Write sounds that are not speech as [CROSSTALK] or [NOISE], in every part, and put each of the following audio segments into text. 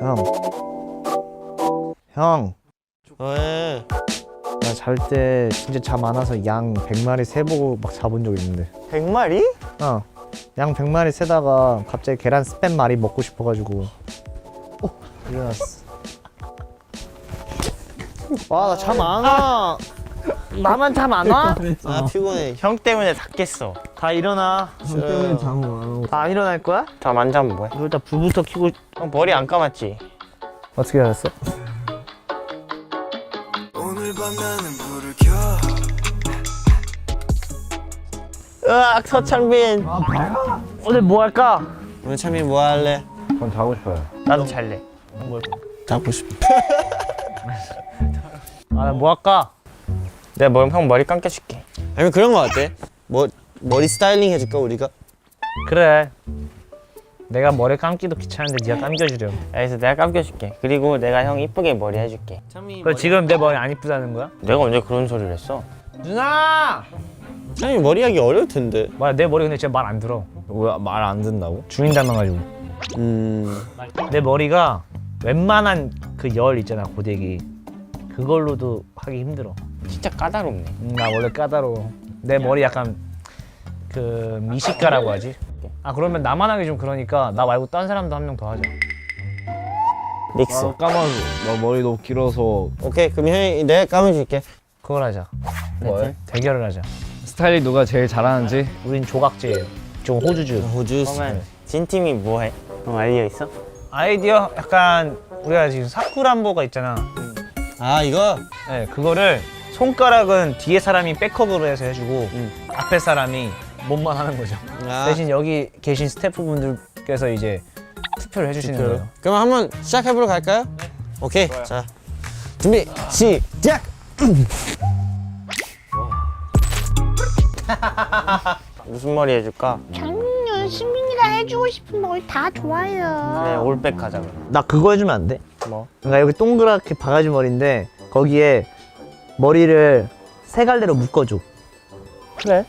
형. 형. 왜? 나 잘 때 진짜 잠 안 와서 양 100마리 세보고 막 잡은 적 있는데. 100마리? 어. 양 100마리 세다가 갑자기 계란 스팸 말이 먹고 싶어가지고. 어, 일어났어. 와, 나 잠 안 와. 나만 잠 안 와? 아 피곤해. 형 때문에 다 깼어. 다 일어나. 형 때문에 잠다 일어날 거야? 잠 안 자면 뭐해? 이거 일단 불부터 켜고 형 머리 안 감았지? 어떻게 알았어? 오늘 밤 나는 불을 켜 으악 서창빈. 오늘 뭐 할까? 오늘 창빈 뭐 할래? 전 자고 싶어요. 나도 잘래. 자고 싶어. [LAUGHS] 아, 뭐 할까? 내가 뭐, 형 머리 감겨줄게. 아니면 그런 거 어때? 뭐 머리 스타일링 해줄까 우리가? 그래. 내가 머리 감기도 귀찮은데 네가 감겨주렴. 알겠어, 내가 감겨줄게. 그리고 내가 형 이쁘게 머리 해줄게. 그래 지금 내 머리 안 이쁘다는 거야? 내가 언제 그런 소리를 했어? 누나! 창빈 머리 하기 어려울 텐데. 뭐야 내 머리 근데 진짜 말 안 들어. 왜 말 안 듣는다고? 주인 닮아가지고. 음. 내 머리가 웬만한 그 열 있잖아 고데기 그걸로도 하기 힘들어. 진짜 까다롭네. 음, 나 원래 까다로워. 내 머리 약간 그 미식가라고 하지. 아 그러면 나만 하기 좀 그러니까 나 말고 딴 사람도 한 명 더 하자. 닉스. 아, 까마귀. 나 머리 너무 길어서 오케이, 그럼 형이 내가 감아줄게. 그걸 하자. 뭘? 대결을 하자. 스타일이 누가 제일 잘하는지 우린 조각제예요. 좀 호주주. 호주 그러면 진 팀이 뭐 해? 형 아이디어 있어? 아이디어 약간 우리가 지금 사쿠란보가 있잖아. 아 이거? 네, 그거를 손가락은 뒤에 사람이 백허그로 해서 해주고 음. 앞에 사람이 몸만 하는 거죠. 아. 대신 여기 계신 스태프분들께서 이제 투표를 해주시는 거예요. 그럼 한번 시작해보러 갈까요? 오케이 자 준비 시작! [LAUGHS] 무슨 머리 해줄까? 장민현 시민이가 해주고 싶은 머리 다 좋아요. 네 올백 하자 그럼 나 그거 해주면 안 돼? 뭐? 그러니까 여기 동그랗게 바가지 머리인데 거기에 머리를 세 갈래로 묶어줘. 그래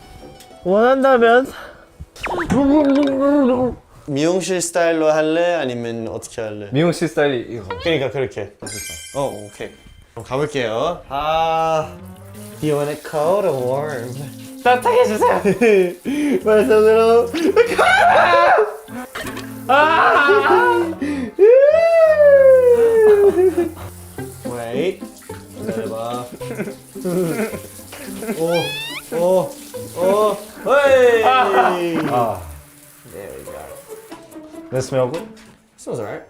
원한다면 미용실 스타일로 할래? 아니면 어떻게 할래? 미용실 스타일이 이거. 그러니까 그렇게 어 오케이 그럼 가볼게요 아 Do you want it cold or warm? 따뜻하게 해주세요 [LAUGHS] 말씀으로 Wait [LAUGHS] 오오오 헤이 아. There we go This smell good? Smells alright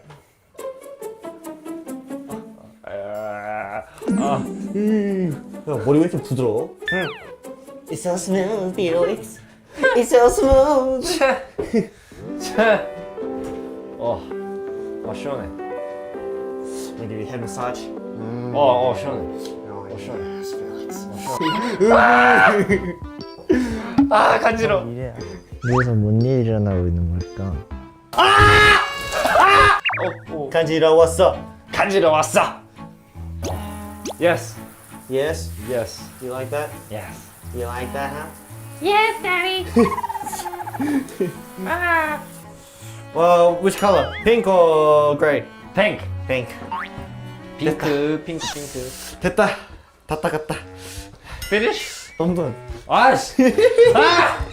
야 머리 왜 이렇게 부드러워? It's so smooth, Felix. It's so smooth. 어. 어 시원해. I'll give you a head massage. 어, 어 시원해. 어 시원해. 아 간지러. 위에서 뭔 일이 일어나고 있는 걸까? 간지러웠어. 간지러웠어. Yes. Yes. Yes. You like that? Yes. You like that, huh? Yes, Daddy. Well, which color? Pink or gray? Pink. Pink. 핑크, 핑크, 핑크. 됐다. 다 닦았다. Finish? 덤돈. 아씨. 아!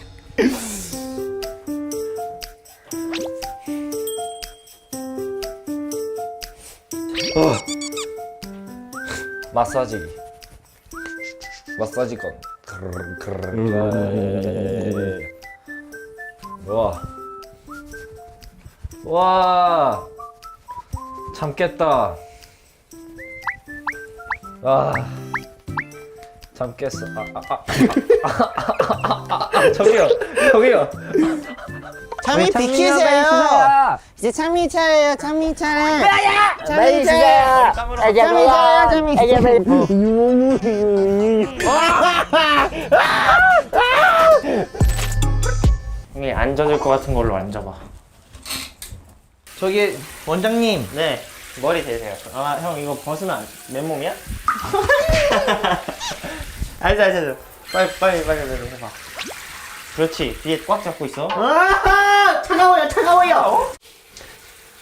어. 마사지기. 마사지건. 크르르, 크르르. 와. 와. 참겠다. 아. 잠깼어. 아, 아, 아. 아, 저기요, 저기요. 창민 비키세요. 이제 창민 차예요. 창민 차례. 빨리 주세요. 창민 차예요. 창민. 형이 안 젖을 것 같은 걸로 앉아봐. 저기 원장님 네. 머리 대세요. 아, 형 이거 벗으면 안, 맨몸이야? 알죠, 알죠, 알죠. 빨리 빨리 빨리 빨리 해봐. 그렇지. 뒤에 꽉 잡고 있어. 아 차가워요 차가워요.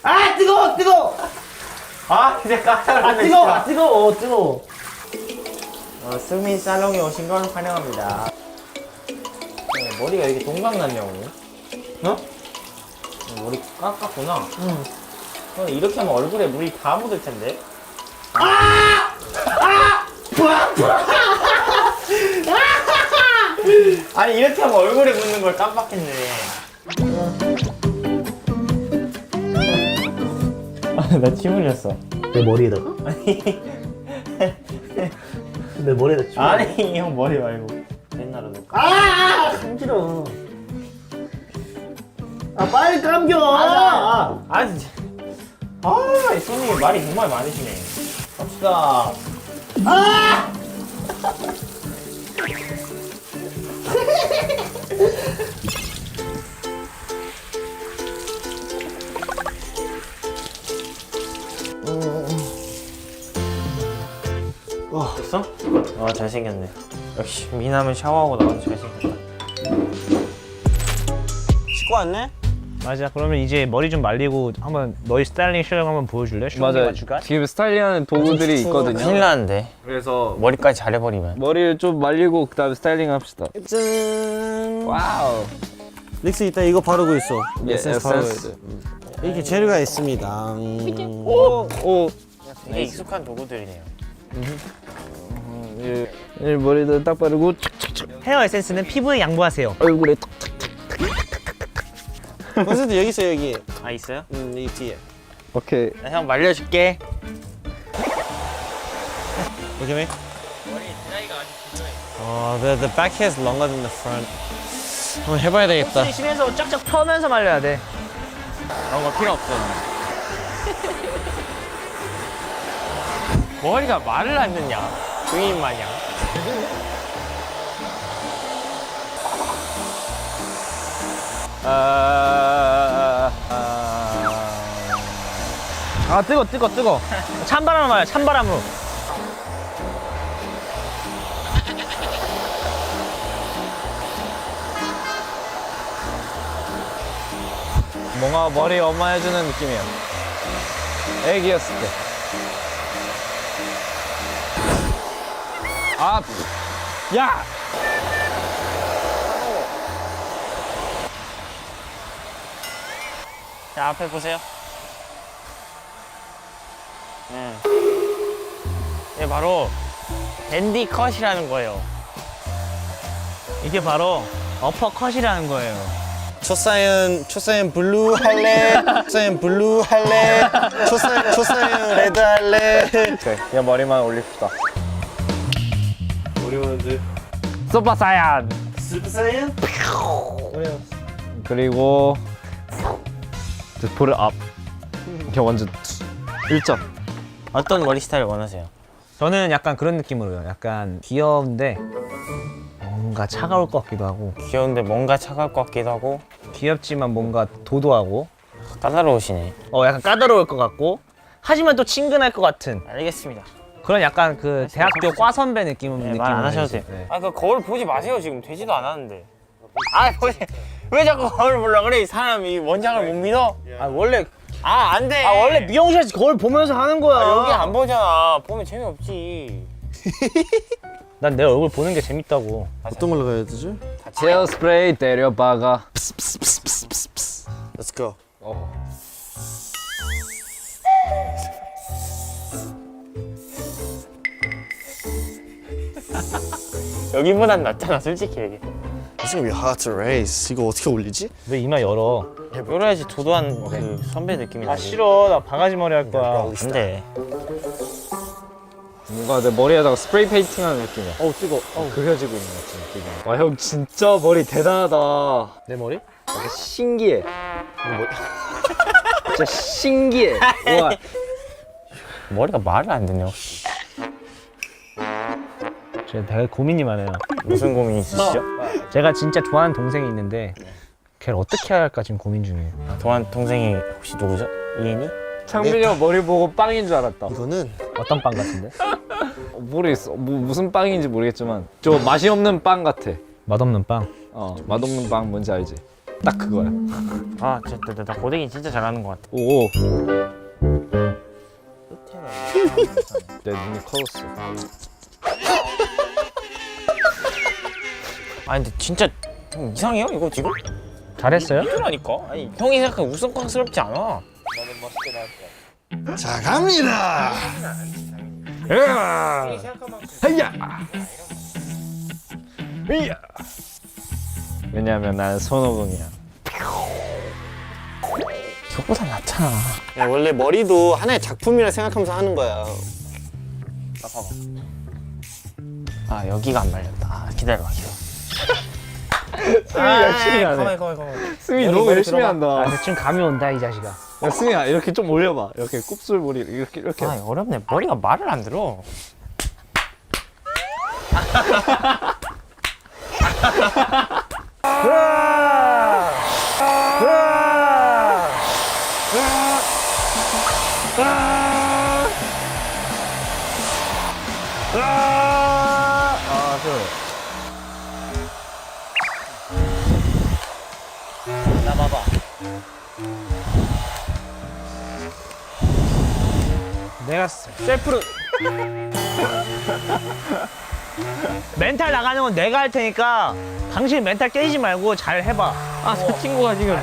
아 뜨거워 뜨거워. 아, 근데 깜짝 아 뜨거워 아 뜨거워 뜨거워. 어, 승민 살롱에 오신 걸 환영합니다. 네, 머리가 이렇게 동강 났냐고. 어? 어, 머리 깎았구나. 응. 어, 이렇게 하면 얼굴에 물이 다 묻을 텐데. 아 니 이렇게 하면 얼굴에 묻는 걸 깜빡했네. 아, 나침 흘렸어. 내 머리에다가? [LAUGHS] 내 머리에다 쳐. 아니 형 머리 말고 옛날에 너. 아 간지러. 아 빨리 감겨. 아, 아. 아, 이 손님이 말이 정말 많으시네. 갑시다. 아. 됐어? 아 잘생겼네. 역시 미남은 샤워하고 나와도 잘생겼다. 씻고 왔네? 맞아. 그러면 이제 머리 좀 말리고 한번 너희 스타일링 실력 한번 보여줄래? 맞아요. 지금 스타일링하는 도구들이 있거든요. 큰일 나는데 그래서 머리까지 잘해버리면. 머리를 좀 말리고 그다음에 스타일링 합시다. 짠. 와우. 릭스 이따 이거 바르고 있어. 예, 에센스 바르고 에센스. 있어. 이렇게 재료가 있습니다. 음. 오. 되게 익숙한 도구들이네요. 예. 예, 머리도 딱 바르고 헤어 에센스는 피부에 양보하세요. 얼굴에 탁. 원세도 여기 있어 여기. 아 있어요? 음 여기 뒤에. 오케이. 나 형 말려줄게. Look at me. Oh, the the back hair is longer than the front. 한번 해봐야 되겠다. 심해서 쫙쫙 펴면서 말려야 돼. 그런 거 필요 없어. [LAUGHS] 머리가 말을 안 듣냐? 주인 마냥. [LAUGHS] 아. 아 뜨거 뜨거 뜨거. 찬바람으로 말려. 찬바람으로. 뭔가 머리 엄마 해주는 느낌이야. 애기였을 때. 아. 야. 자 앞에 보세요. 네. 이게 바로 댄디 컷이라는 거예요. 이게 바로 어퍼컷이라는 거예요. 초사연 초사연 블루 할래. 초사연 블루 할래. 초사연 초사연 레드 할래. 오케이. 그냥 머리만 올립시다. 어려운데. 소파사얀. 스프사연? 그리고 불을 업. 이렇게 완전 1점. 어떤 머리 스타일 원하세요? 저는 약간 그런 느낌으로요. 약간 귀여운데 뭔가 차가울 것 같기도 하고 귀여운데 뭔가 차가울 것 같기도 하고 귀엽지만 뭔가 도도하고 까다로우시네. 어 약간 까다로울 것 같고 하지만 또 친근할 것 같은 알겠습니다. 그런 약간 그 대학교 과 선배 느낌 네, 느낌 말안 하셔도 돼요. 네. 아, 그 거울 보지 마세요. 지금 되지도 않았는데. 아, 보지. 왜 자꾸 거울 보려 그래? 이 사람이 원장을 못 믿어? 아 원래 아, 안 돼. 아 원래 미용실에서 거울 보면서 하는 거야. 아, 여기 안 보잖아. 보면 재미없지. [LAUGHS] 난 내 얼굴 보는 게 재밌다고. 어떤 걸로 가야 되지? 제어 스프레이 때려박아. Let's go. 여기보단 낫잖아, 솔직히 얘기. It's gonna be hard to raise. 이거 어떻게 올리지? 왜 이마 열어? 요래야지 도도한 그 선배 느낌이 아 나지. 싫어. 나 바가지 머리 할 거야. 안 돼. 뭔가 내 머리에다가 스프레이 페인팅하는 느낌이야. 어우 뜨거. 어, 그려지고 있는 같은 느낌이야. 와, 형 진짜 머리 대단하다. 내 머리? 진짜 신기해. 진짜 신기해. 와, 머리가 말을 안 듣네. 제가 되게 고민이 많아요. 무슨 고민 있으시죠? 제가 진짜 좋아하는 동생이 있는데 걔를 어떻게 해야 할까 지금 고민 중이에요. 동안 동생이 혹시 누구죠? 이엔이? 창민이 형 머리 보고 빵인 줄 알았다. 이거는 어떤 빵 같은데? 모르겠어. 뭐, 무슨 빵인지 모르겠지만 저 맛이 없는 빵 같아. 맛없는 빵. 어, 맛없는 빵 뭔지 알지? 딱 그거야. 아 진짜 나, 나 고데기 진짜 잘하는 것 같아 오. 내 눈이 커졌어. 아니 근데 진짜 좀 이상해요 이거 지금? 잘했어요? 이거라니까 아니 형이 생각하면 우스꽝스럽지 않아 자 갑니다. 왜냐면 나는 손오공이야. 저보다 낫잖아 야, 원래 머리도 하나의 작품이라 생각하면서 하는 거야. 아 여기가 안 말렸다 아, 기다려봐 기다려 승이 열심히 하네. 가만히 가만히 가만히 승이 너무 열심히 한다. 아, 대충 감이 온다 이 자식아. 야, 승이야 이렇게 좀 올려봐. 이렇게 곱슬머리 이렇게 이렇게. 아 어렵네 머리가 말을 안 들어 나 [LAUGHS] 내가 셀프로 [LAUGHS] 멘탈 나가는 건 내가 할 테니까 당신 멘탈 깨지 말고 잘 해봐. 아 친구가 지금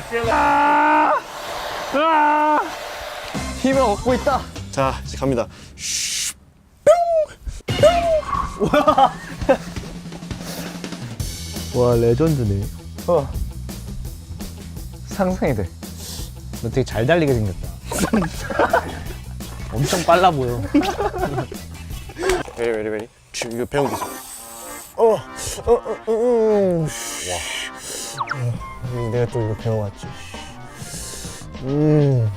힘을 얻고 있다. 자 이제 갑니다. 와 레전드네. 상상이 돼. 너 되게 잘 달리게 생겼다. [LAUGHS] 엄청 빨라 보여. 베리 베리 베리. 지금 이거 배운 기술. 어, 어, 어, 어, 음. 와. 내가 또 이거 배워왔지. 음.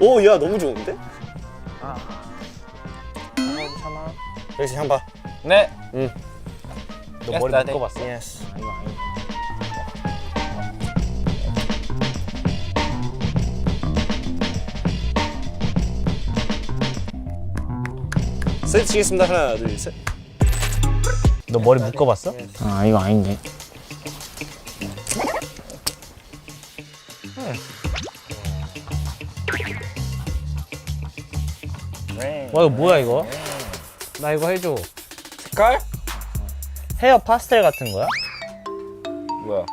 오, 야 너무 좋은데? 참아 여기서 향 봐. 네너 머리 묶어봤어? 예스. 세트 치겠습니다. 하나, 둘, 셋. 너 머리 묶어봤어? 아 이거 아닌데 와 이거 뭐야 이거? 나 이거 해줘. 색깔? 헤어 파스텔 같은 거야? 뭐야?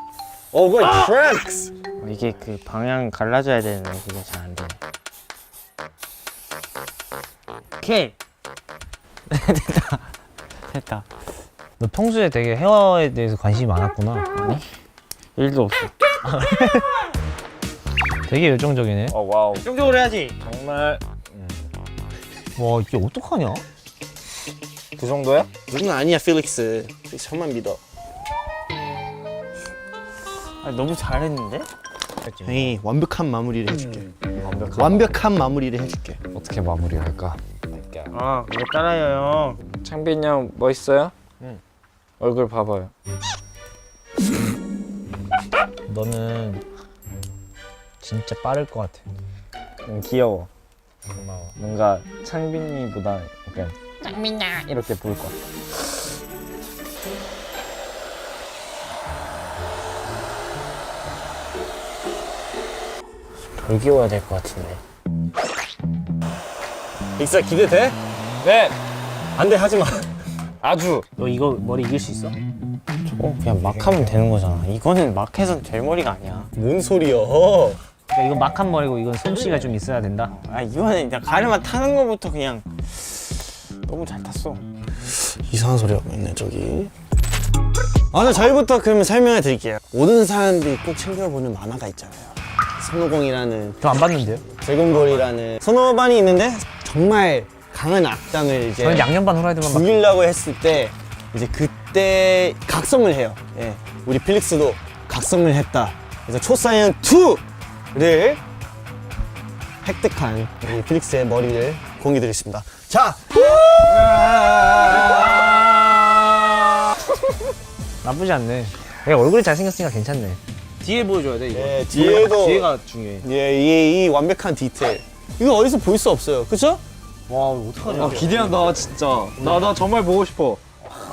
어, 그거 트랙스. 어, 이게 그 방향 갈라져야 되는데 그게 잘안 되네 오케이 됐다 됐다 너 평소에 되게 헤어에 대해서 관심이 많았구나. 일도 없어 [LAUGHS] 되게 열정적이네. 어 와우. 정적으로 해야지 정말 와 이게 어떡하냐? 그 정도야? 누군 아니야, 필릭스. 필릭스 형만 믿어. 아, 너무 잘했는데? 형이 완벽한 마무리를 해줄게. 완벽한. 완벽한 마무리를 해줄게. 어떻게 마무리할까? 아 이거 따라해요 창빈이 형 멋있어요? 응. 얼굴 봐봐요. 너는 진짜 빠를 것 같아. 음, 귀여워. 고마워. 뭔가 창빈이보다 약간 창빈아 이렇게 부를 것 같아. 덜 귀여워야 될 것 같은데 빅사 기대돼? 네. 안 돼 하지 마. 아주. 너 이거 머리 이길 수 있어? 저거 그냥 막 하면 되는 거잖아 이거는 막 해서 될 머리가 아니야 뭔 소리야? 그러니까 이건 막한 머리고 이건 솜씨가 좀 있어야 된다. 아 이거는 그냥 가르마 타는 거부터 그냥 너무 잘 탔어 이상한 소리 하고 있네 저기. 아, 나 저희부터 그러면 설명해 드릴게요. 모든 사람들이 꼭 챙겨보는 만화가 있잖아요. 손오공이라는 저 안 봤는데요? 드래곤볼이라는 손오반이 있는데 정말 강한 악당을 이제 저는 양념반 후라이드만 봤. 죽이려고 했을 때 이제 그때 각성을 해요. 예, 우리 필릭스도 각성을 했다. 그래서 초사이언 2를 획득한 우리 필릭스의 머리를 공개 드리겠습니다. 자, [LAUGHS] 나쁘지 않네. 내가 얼굴이 잘생겼으니까 괜찮네. 뒤에 보여줘야 돼 이거. 예, 뒤에도 뒤에가 중요해. 예, 이, 이 완벽한 디테일. 이거 어디서 볼 수 없어요. 그쵸? 와 어떡하냐 아, 기대한다 진짜. 나 나 정말 보고 싶어.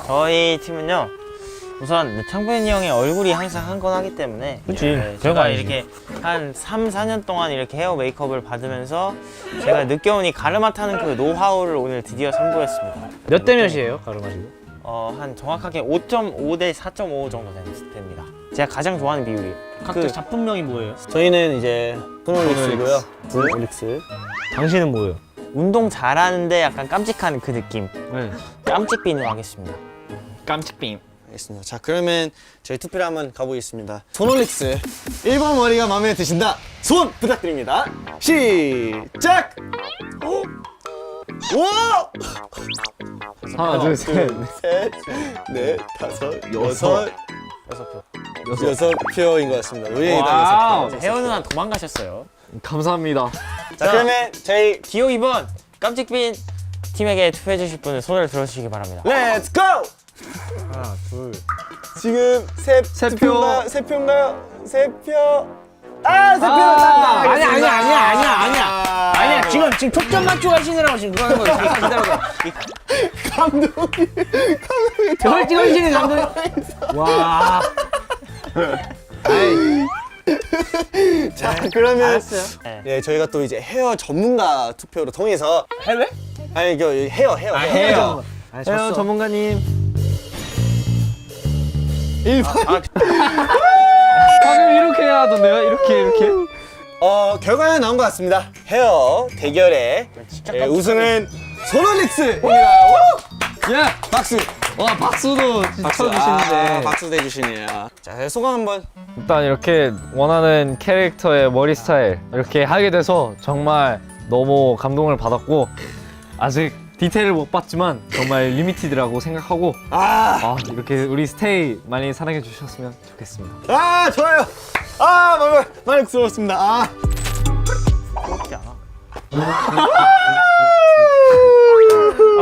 저희 팀은요 우선 창빈이 형의 얼굴이 항상 한 건 하기 때문에 그치. 네, 별거 제가 아니지. 이렇게 한 3, 4년 동안 이렇게 헤어 메이크업을 받으면서 제가 느껴오니 가르마 타는 그 노하우를 오늘 드디어 선보였습니다 몇 대 몇이에요? 가르마시고? 어, 한 정확하게 5.5 대 4.5 정도 된- 됩니다 제가 가장 좋아하는 비율이에요 각자 작품명이 뭐예요? 저희는 이제 소놀릭스고요. 소놀릭스. 당신은 뭐예요? 운동 잘하는데 약간 깜찍한 그 느낌 네. 깜찍빈으로 하겠습니다 깜찍빔. 알겠습니다. 자 그러면 저희 투표를 한번 가보겠습니다. 소놀릭스 1번 머리가 마음에 드신다. 손 부탁드립니다. 시작. 오. 와! 하나 둘 셋. 셋, 넷, 다섯, 여섯, 여섯 표 여섯 표인 것 같습니다. 우리 와우. 여섯 표. 혜원 누나 도망가셨어요 감사합니다. 자 그러면 저희 기호 2번 깜찍빈 팀에게 투표해 주실 분은 손을 들어주시기 바랍니다 렛츠 고! 하나 둘 지금 세, 세 표. 표인가요? 세 표인가요? 세 표. 아, 세 표. 아, 아, 아니야, 아니야, 아니야, 아니야, 아니야. 아니야 지금 지금 초점 맞추고 하시느라고 지금 그러는 거예요 기다려봐 감독이. 저걸 찍어주시는 감독님 와 자, 그러면 네. 예, 저희가 또 이제 헤어 전문가 투표로 통해서 해외? 아니, 이거 헤어, 헤어. 헤어. 헤어 전문가님. 1번. 방금 이렇게 해야 하던데요? 이렇게 이렇게. 어, 결과는 나온 것 같습니다. 헤어 대결의 예, 우승은 소널릭스입니다. 우! 야 박수. 와 박수도 박수. 쳐주시는데. 아, 박수도 해주시네요. 자, 소감 한번. 일단 이렇게 원하는 캐릭터의 머리 스타일 이렇게 하게 돼서 정말 너무 감동을 받았고 아직 디테일을 못 봤지만 정말 리미티드라고 생각하고 아, 아 이렇게 우리 스테이 많이 사랑해 주셨으면 좋겠습니다. 아, 좋아요. 아, 정말 만족스러웠습니다. 아. 그렇지 않아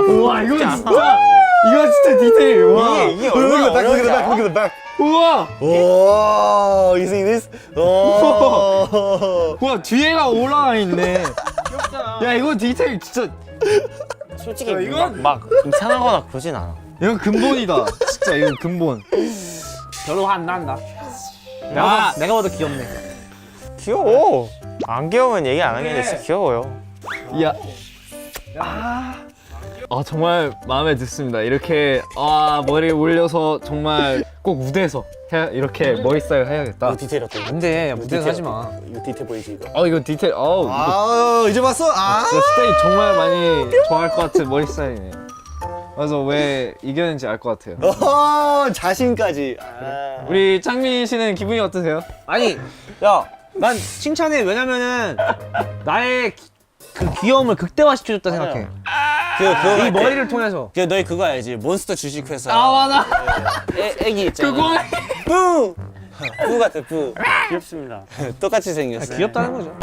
우와 이거 진짜 이거 진짜 디테일 와 이게, 이게 얼마나 Look at the back, look at the 어려운지 back, 알아? look at the back. 우와 오, you see this? 오. 우와 뒤에가 올라와 있네. 야 이거 디테일 진짜 솔직히 막, 막 이상하거나 그러진 않아 이거 근본이다. 진짜 이거 근본. 별로 화 안 난다 내가 봐 내가 봐도 귀엽네 귀여워 안 귀여우면 얘기 안 하겠는데 진짜 귀여워요 야. 아 정말 마음에 듭습니다. 이렇게 아 머리 올려서 정말 꼭 무대에서 해, 이렇게 머리 스타일 해야겠다. 이거 디테일 어때? 안돼 무대에서 하지 마 이거 디테일 보이지 이거? 어 이거 디테일 어우 이거 아, 이제 봤어? 아. 진짜 스테이 정말 많이 좋아할 것 같은 머리 스타일이네. 그래서 왜 이겼는지 알 것 같아요. 어, 자신까지. 아. 우리 창민 씨는 기분이 어떠세요? 아니 야 난 칭찬해 왜냐면은 나의 기- 그 귀여움을 극대화시켜줬다 생각해 그, 그거 이 머리를 통해서 그 너희 그거 알지? 몬스터 주식회사. 맞아. 애, 애기 있잖아. 그거 뿌! 뿌 같아, 뿌. 귀엽습니다 똑같이 생겼어. 귀엽다는 거죠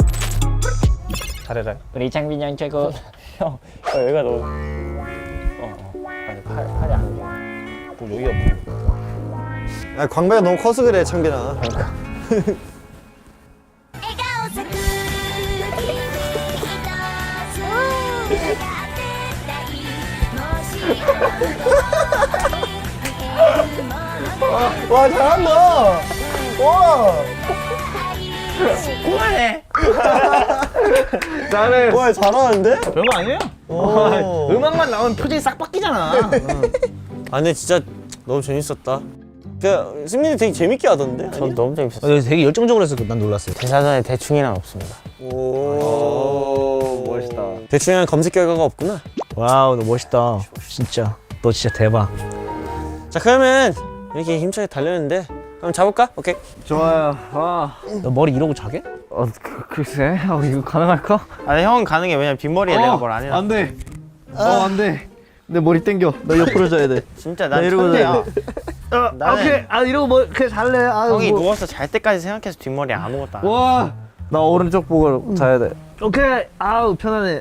잘해라 우리 장빈이 형 최고 [LAUGHS] 형 어, 여기가 너무 어, 어. 아니 팔, 팔이 안 좋아 뭐 여기가 뭐 아, 광배가 너무 커서 그래, 창빈아. [LAUGHS] 와, 잘한다! 와! 그만해 [LAUGHS] 나는 와, 잘하는데? 별거 아니에요 오. 음악만 나오면 표정이 싹 바뀌잖아 아, 근데 진짜 너무 재밌었다. 그, 승민이 되게 재밌게 하던데? 전 너무 재밌었어요 어, 되게 열정적으로 해서 난 놀랐어요 대사전에 대충이란 없습니다 오, 멋있다. 대충 검색 결과가 없구나. 와우 너 멋있다 진짜 너 진짜 대박 자, 그러면 이렇게 힘차게 달렸는데, 그럼 잡을까? 오케이. 좋아요. 아, 너 머리 이러고 자게? 어, 그, 글쎄, 어, 이거 가능할까? 아니 형은 가능해 왜냐면 빗머리에 내가 뭘 안 해놔 안 돼. 어, 안 돼. 내 머리 땡겨. 나 옆으로 자야 돼. 진짜 난 이러고 천재야 어, 나는- 오케이 아 이러고 뭐 그래 잘래 아 형이 뭐. 누워서 잘 때까지 생각해서 뒷머리 아무것도 안 해. 와, 나 오른쪽 보고 자야 돼. 오케이 아우 편하네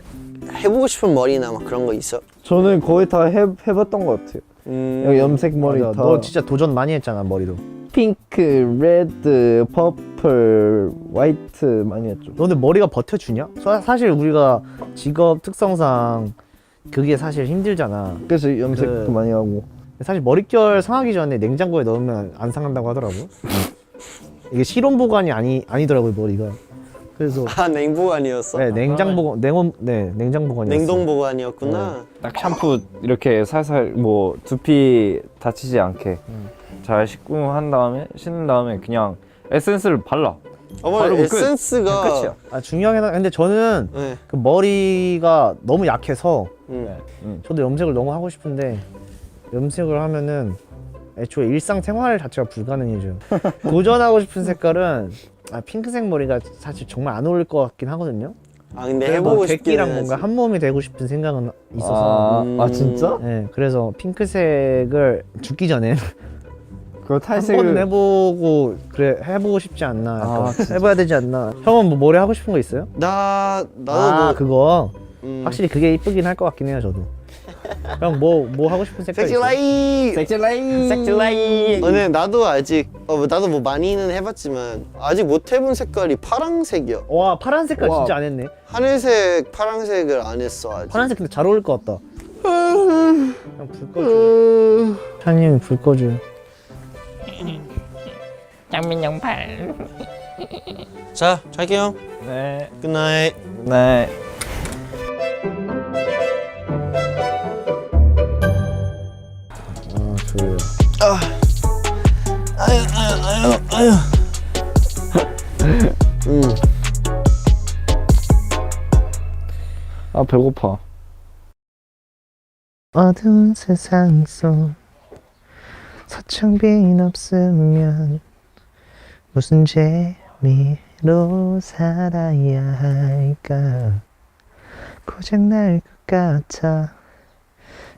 해보고 싶은 머리나 막 그런 거 있어? 저는 거의 다 해, 해봤던 것 같아요. 음. 여기 염색 머리 다. 너 진짜 도전 많이 했잖아 머리도 핑크, 레드, 퍼플, 화이트 많이 했죠. 너 근데 머리가 버텨주냐? 사- 사실 우리가 직업 특성상 그게 사실 힘들잖아. 그래서 염색도 그- 많이 하고. 사실 머릿결 상하기 전에 냉장고에 넣으면 안 상한다고 하더라고. 이게 실온 보관이 아니 아니더라고요 머리가. 그래서 아 냉보관이었어? 네 냉장 보관 냉온 네 냉장 보관이 냉동 보관이었구나. 딱 샴푸 이렇게 살살 뭐 두피 다치지 않게 잘 씻고 한 다음에 씻는 다음에 그냥 에센스를 발라. 어머 바로 끝. 에센스가 끝이야. 아 중요하긴 하 근데 저는 네. 그 머리가 너무 약해서 음. 저도 염색을 너무 하고 싶은데 염색을 하면은 애초에 일상 생활 자체가 불가능해져요. [LAUGHS] 도전하고 싶은 색깔은 아, 핑크색 머리가 사실 정말 안 어울릴 것 같긴 하거든요. 아 근데 해보고 싶긴 백기랑 해야지. 뭔가 한 몸이 되고 싶은 생각은 있어서 아, 아 진짜? 네, 그래서 핑크색을 죽기 전에 [LAUGHS] 그거 탈색을 해보고 그래 해보고 싶지 않나 약간 아, 해봐야 되지 않나 형은 뭐 머리 하고 싶은 거 있어요? 나 나도 아 뭐 그거 음. 확실히 그게 이쁘긴 할 것 같긴 해요 저도 형 뭐 뭐 하고 싶은 색깔 섹시 있어요? 라이. 섹시 라인. 섹시 라이. 어, 네, 나도 아직 어, 나도 뭐 많이는 해봤지만 아직 못 해본 색깔이 파랑색이야. 와 파란 색깔 와. 진짜 안 했네 하늘색, 파랑색을 안 했어 아직. 파란색 근데 잘 어울릴 것 같다 형 불 꺼줘 샤님 불 꺼줘 장민 영팔 자, 잘게요. 네. 굿나잇. 네. 졸려 음. 아 배고파. 어두운 세상 속 서창빈 없으면 무슨 재미로 살아야 할까 고장날 것 같아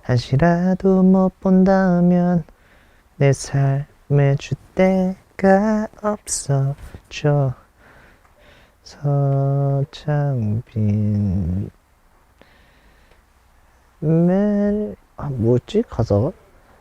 한시라도 못 본다면 내 삶에 주대가 없어져. 서창빈. 매일 아 뭐였지? 가사가?